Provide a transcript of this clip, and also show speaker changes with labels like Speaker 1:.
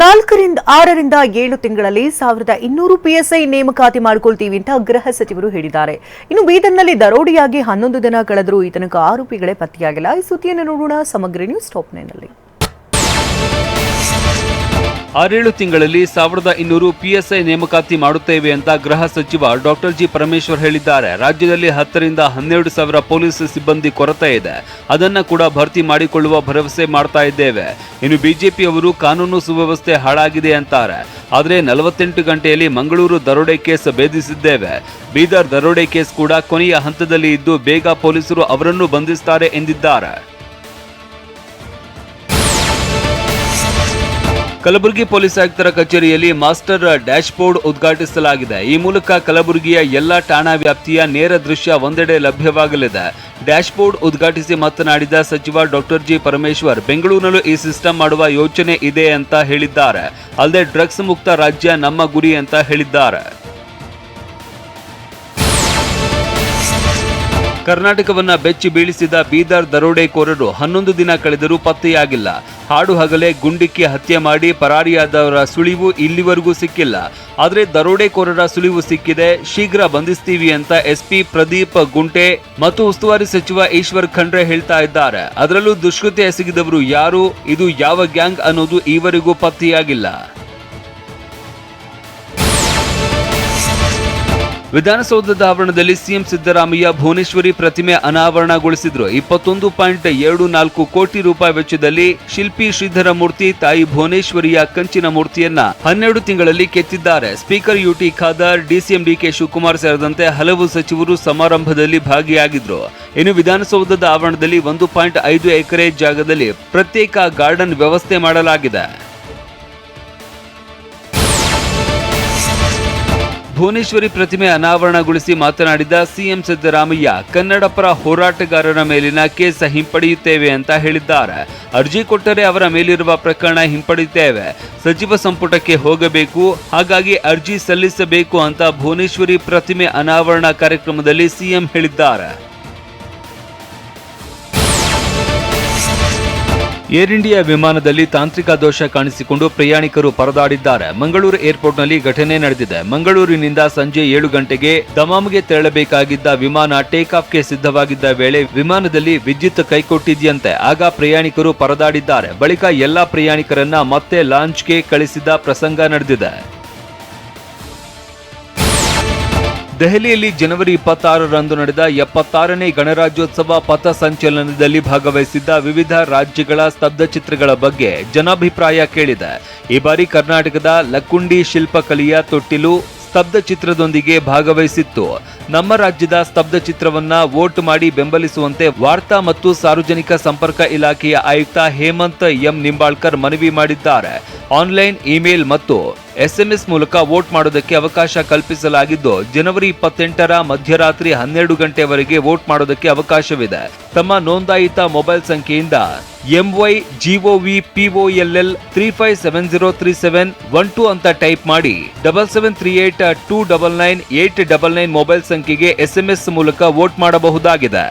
Speaker 1: ನಾಲ್ಕರಿಂದ ಆರರಿಂದ ಏಳು ತಿಂಗಳಲ್ಲಿ ಸಾವಿರದ ಇನ್ನೂರು ಪಿಎಸ್ಐ ನೇಮಕಾತಿ ಮಾಡಿಕೊಳ್ತೀವಿ ಅಂತ ಗೃಹ ಸಚಿವರು ಹೇಳಿದ್ದಾರೆ. ಇನ್ನು ಬೀದರ್ನಲ್ಲಿ ದರೋಡಿಯಾಗಿ ಹನ್ನೊಂದು ದಿನ ಕಳೆದರೂ ಈ ತನಕ ಆರೋಪಿಗಳೇ ಪತ್ತೆಯಾಗಿಲ್ಲ. ಈ ಸುದ್ದಿಯನ್ನು ನೋಡೋಣ. ಸಮಗ್ರ ನ್ಯೂಸ್ ಟಾಪ್ ನೈನ್ನಲ್ಲಿ.
Speaker 2: ಆರೇಳು ತಿಂಗಳಲ್ಲಿ ಸಾವಿರದ ಇನ್ನೂರು ಪಿಎಸ್ಐ ನೇಮಕಾತಿ ಮಾಡುತ್ತೇವೆ ಅಂತ ಗೃಹ ಸಚಿವ ಡಾಕ್ಟರ್ ಜಿ ಪರಮೇಶ್ವರ್ ಹೇಳಿದ್ದಾರೆ. ರಾಜ್ಯದಲ್ಲಿ ಹತ್ತರಿಂದ ಹನ್ನೆರಡು ಸಾವಿರ ಪೊಲೀಸ್ ಸಿಬ್ಬಂದಿ ಕೊರತೆ ಇದೆ. ಅದನ್ನ ಕೂಡ ಭರ್ತಿ ಮಾಡಿಕೊಳ್ಳುವ ಭರವಸೆ ಮಾಡ್ತಾ ಇದ್ದೇವೆ. ಇನ್ನು ಬಿಜೆಪಿಯವರು ಕಾನೂನು ಸುವ್ಯವಸ್ಥೆ ಹಾಳಾಗಿದೆ ಅಂತಾರೆ. ಆದರೆ ನಲವತ್ತೆಂಟು ಗಂಟೆಯಲ್ಲಿ ಮಂಗಳೂರು ದರೋಡೆ ಕೇಸ್ ಭೇದಿಸಿದ್ದೇವೆ. ಬೀದರ್ ದರೋಡೆ ಕೇಸ್ ಕೂಡ ಕೊನೆಯ ಹಂತದಲ್ಲಿ ಇದ್ದು ಬೇಗ ಪೊಲೀಸರು ಅವರನ್ನು ಬಂಧಿಸ್ತಾರೆ ಎಂದಿದ್ದಾರೆ. ಕಲಬುರಗಿ ಪೊಲೀಸ್ ಆಯುಕ್ತರ ಕಚೇರಿಯಲ್ಲಿ ಮಾಸ್ಟರ್ ಡ್ಯಾಶ್ಬೋರ್ಡ್ ಉದ್ಘಾಟಿಸಲಾಗಿದೆ. ಈ ಮೂಲಕ ಕಲಬುರಗಿಯ ಎಲ್ಲಾ ಠಾಣಾ ವ್ಯಾಪ್ತಿಯ ನೇರ ದೃಶ್ಯ ಒಂದೆಡೆ ಲಭ್ಯವಾಗಲಿದೆ. ಡ್ಯಾಶ್ಬೋರ್ಡ್ ಉದ್ಘಾಟಿಸಿ ಮಾತನಾಡಿದ ಸಚಿವ ಡಾಕ್ಟರ್ ಜಿ ಪರಮೇಶ್ವರ್, ಬೆಂಗಳೂರಿನಲ್ಲೂ ಈ ಸಿಸ್ಟಮ್ ಮಾಡುವ ಯೋಚನೆ ಇದೆ ಅಂತ ಹೇಳಿದ್ದಾರೆ. ಅಲ್ಲದೆ ಡ್ರಗ್ಸ್ ಮುಕ್ತ ರಾಜ್ಯ ನಮ್ಮ ಗುರಿ ಅಂತ ಹೇಳಿದ್ದಾರೆ. ಕರ್ನಾಟಕವನ್ನ ಬೆಚ್ಚಿ ಬೀಳಿಸಿದ ಬೀದರ್ ದರೋಡೆಕೋರರು ಹನ್ನೊಂದು ದಿನ ಕಳೆದರೂ ಪತ್ತೆಯಾಗಿಲ್ಲ. ಹಾಡು ಹಗಲೇ ಗುಂಡಿಕ್ಕಿ ಹತ್ಯೆ ಮಾಡಿ ಪರಾರಿಯಾದವರ ಸುಳಿವು ಇಲ್ಲಿವರೆಗೂ ಸಿಕ್ಕಿಲ್ಲ. ಆದರೆ ದರೋಡೆಕೋರರ ಸುಳಿವು ಸಿಕ್ಕಿದೆ. ಶೀಘ್ರ ಬಂಧಿಸ್ತೀವಿ ಅಂತ ಎಸ್ಪಿ ಪ್ರದೀಪ್ ಗುಂಟೆ ಮತ್ತು ಉಸ್ತುವಾರಿ ಸಚಿವ ಈಶ್ವರ್ ಖಂಡ್ರೆ ಹೇಳ್ತಾ ಇದ್ದಾರೆ. ಅದರಲ್ಲೂ ದುಷ್ಕೃತ್ಯ ಎಸಗಿದವರು ಯಾರು? ಇದು ಯಾವ ಗ್ಯಾಂಗ್ ಅನ್ನೋದು ಈವರೆಗೂ ಪತ್ತೆಯಾಗಿಲ್ಲ. ವಿಧಾನಸೌಧದ ಆವರಣದಲ್ಲಿ ಸಿಎಂ ಸಿದ್ದರಾಮಯ್ಯ ಭುವನೇಶ್ವರಿ ಪ್ರತಿಮೆ ಅನಾವರಣಗೊಳಿಸಿದ್ರು. ಇಪ್ಪತ್ತೊಂದು ಪಾಯಿಂಟ್ ಎರಡು ನಾಲ್ಕು ಕೋಟಿ ರೂಪಾಯಿ ವೆಚ್ಚದಲ್ಲಿ ಶಿಲ್ಪಿ ಶ್ರೀಧರ ಮೂರ್ತಿ ತಾಯಿ ಭುವನೇಶ್ವರಿಯ ಕಂಚಿನ ಮೂರ್ತಿಯನ್ನ ಹನ್ನೆರಡು ತಿಂಗಳಲ್ಲಿ ಕೆತ್ತಿದ್ದಾರೆ. Speaker U T Khader, DCM D K Shivakumar ಸೇರಿದಂತೆ ಹಲವು ಸಚಿವರು ಸಮಾರಂಭದಲ್ಲಿ ಭಾಗಿಯಾಗಿದ್ರು. ಇನ್ನು ವಿಧಾನಸೌಧದ ಆವರಣದಲ್ಲಿ ಒಂದು ಪಾಯಿಂಟ್ ಐದು ಎಕರೆ ಜಾಗದಲ್ಲಿ ಪ್ರತ್ಯೇಕ ಗಾರ್ಡನ್ ವ್ಯವಸ್ಥೆ ಮಾಡಲಾಗಿದೆ. ಭುವನೇಶ್ವರಿ ಪ್ರತಿಮೆ ಅನಾವರಣಗೊಳಿಸಿ ಮಾತನಾಡಿದ ಸಿಎಂ ಸಿದ್ದರಾಮಯ್ಯ ಕನ್ನಡ ಪರ ಹೋರಾಟಗಾರರ ಮೇಲಿನ ಕೇಸ್ ಹಿಂಪಡೆಯುತ್ತೇವೆ ಅಂತ ಹೇಳಿದ್ದಾರೆ. ಅರ್ಜಿ ಕೊಟ್ಟರೆ ಅವರ ಮೇಲಿರುವ ಪ್ರಕರಣ ಹಿಂಪಡೆಯುತ್ತೇವೆ. ಸಚಿವ ಸಂಪುಟಕ್ಕೆ ಹೋಗಬೇಕು, ಹಾಗಾಗಿ ಅರ್ಜಿ ಸಲ್ಲಿಸಬೇಕು ಅಂತ ಭುವನೇಶ್ವರಿ ಪ್ರತಿಮೆ ಅನಾವರಣ ಕಾರ್ಯಕ್ರಮದಲ್ಲಿ ಸಿಎಂ ಹೇಳಿದ್ದಾರೆ. ಏರ್ ಇಂಡಿಯಾ ವಿಮಾನದಲ್ಲಿ ತಾಂತ್ರಿಕ ದೋಷ ಕಾಣಿಸಿಕೊಂಡು ಪ್ರಯಾಣಿಕರು ಪರದಾಡಿದ್ದಾರೆ. ಮಂಗಳೂರು ಏರ್ಪೋರ್ಟ್ನಲ್ಲಿ ಘಟನೆ ನಡೆದಿದೆ. ಮಂಗಳೂರಿನಿಂದ ಸಂಜೆ ಏಳು ಗಂಟೆಗೆ ದಮಾಮ್ಗೆ ತೆರಳಬೇಕಾಗಿದ್ದ ವಿಮಾನ ಟೇಕ್ ಆಫ್ಗೆ ಸಿದ್ಧವಾಗಿದ್ದ ವೇಳೆ ವಿಮಾನದಲ್ಲಿ ವಿದ್ಯುತ್ ಕೈಕೊಟ್ಟಿದ್ಯಂತೆ. ಆಗ ಪ್ರಯಾಣಿಕರು ಪರದಾಡಿದ್ದಾರೆ. ಬಳಿಕ ಎಲ್ಲಾ ಪ್ರಯಾಣಿಕರನ್ನ ಮತ್ತೆ ಲಾಂಚ್ಗೆ ಕಳಿಸಿದ ಪ್ರಸಂಗ ನಡೆದಿದೆ. ದೆಹಲಿಯಲ್ಲಿ ಜನವರಿ ಇಪ್ಪತ್ತಾರರಂದು ನಡೆದ ಎಪ್ಪತ್ತಾರನೇ ಗಣರಾಜ್ಯೋತ್ಸವ ಪಥ ಸಂಚಲನದಲ್ಲಿ ಭಾಗವಹಿಸಿದ್ದ ವಿವಿಧ ರಾಜ್ಯಗಳ ಸ್ತಬ್ಧ ಚಿತ್ರಗಳ ಬಗ್ಗೆ ಜನಾಭಿಪ್ರಾಯ ಕೇಳಿದೆ. ಈ ಬಾರಿ ಕರ್ನಾಟಕದ ಲಕ್ಕುಂಡಿ ಶಿಲ್ಪಕಲೆಯ ತೊಟ್ಟಿಲು ಸ್ತಬ್ಧ ಚಿತ್ರದೊಂದಿಗೆ ಭಾಗವಹಿಸಿತ್ತು. ನಮ್ಮ ರಾಜ್ಯದ ಸ್ತಬ್ಧ ಚಿತ್ರವನ್ನ ವೋಟ್ ಮಾಡಿ ಬೆಂಬಲಿಸುವಂತೆ ವಾರ್ತಾ ಮತ್ತು ಸಾರ್ವಜನಿಕ ಸಂಪರ್ಕ ಇಲಾಖೆಯ ಆಯುಕ್ತ ಹೇಮಂತ್ ಎಂ ನಿಂಬಾಳ್ಕರ್ ಮನವಿ ಮಾಡಿದ್ದಾರೆ. ಆನ್ಲೈನ್ ಇಮೇಲ್ ಮತ್ತು ಎಸ್ಎಂಎಸ್ ಮೂಲಕ ವೋಟ್ ಮಾಡೋದಕ್ಕೆ ಅವಕಾಶ ಕಲ್ಪಿಸಲಾಗಿದ್ದು, ಜನವರಿ ಇಪ್ಪತ್ತೆಂಟರ ಮಧ್ಯರಾತ್ರಿ ಹನ್ನೆರಡು ಗಂಟೆವರೆಗೆ ವೋಟ್ ಮಾಡೋದಕ್ಕೆ ಅವಕಾಶವಿದೆ. ತಮ್ಮ ನೋಂದಾಯಿತ ಮೊಬೈಲ್ ಸಂಖ್ಯೆಯಿಂದ MY GOV POLL three five seven zero three seven one two ಅಂತ ಟೈಪ್ ಮಾಡಿ, double seven three eight two double nine eight double nine mobile ಸಂಖ್ಯೆಗೆ ಎಸ್ಎಂಎಸ್ ಮೂಲಕ ವೋಟ್ ಮಾಡಬಹುದಾಗಿದೆ.